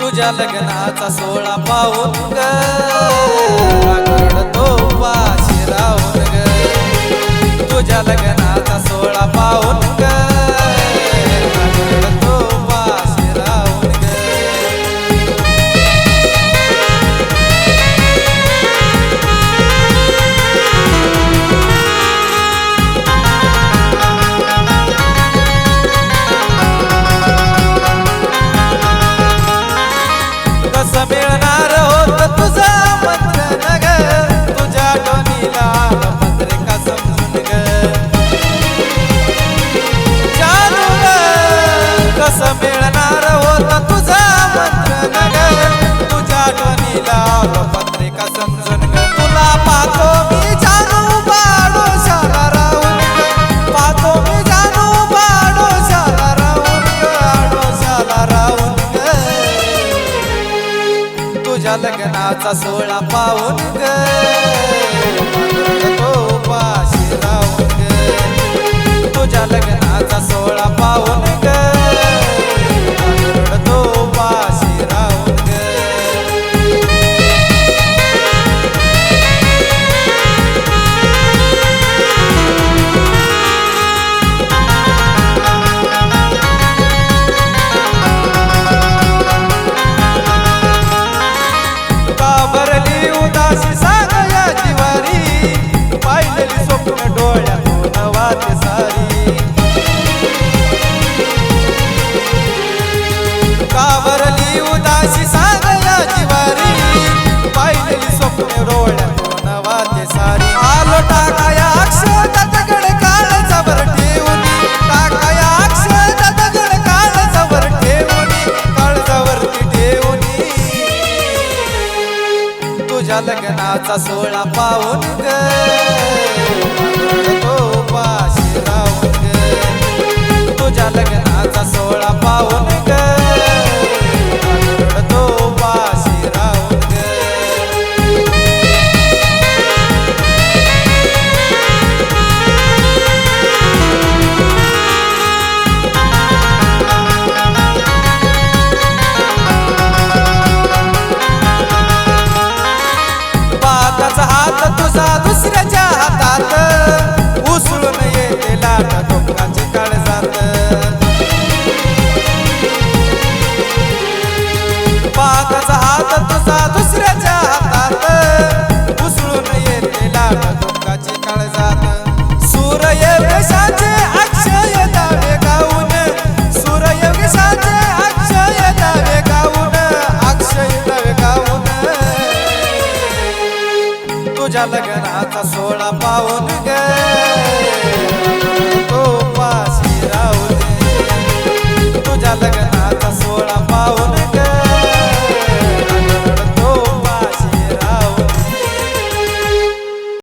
तुझ्या लग्नाचा सोळा पाऊन तो शिरावून लग्नाचा सोळा पाहून ग. ਉਦਾਸ तुझ्या लग्नाचा सोळा पाहून ग. दारात सूर्य वेशाचे अक्षय दावे गाऊन सूर्य वेशाचे अक्षय तुझ्या लग्नाचा सोळा पाहून गे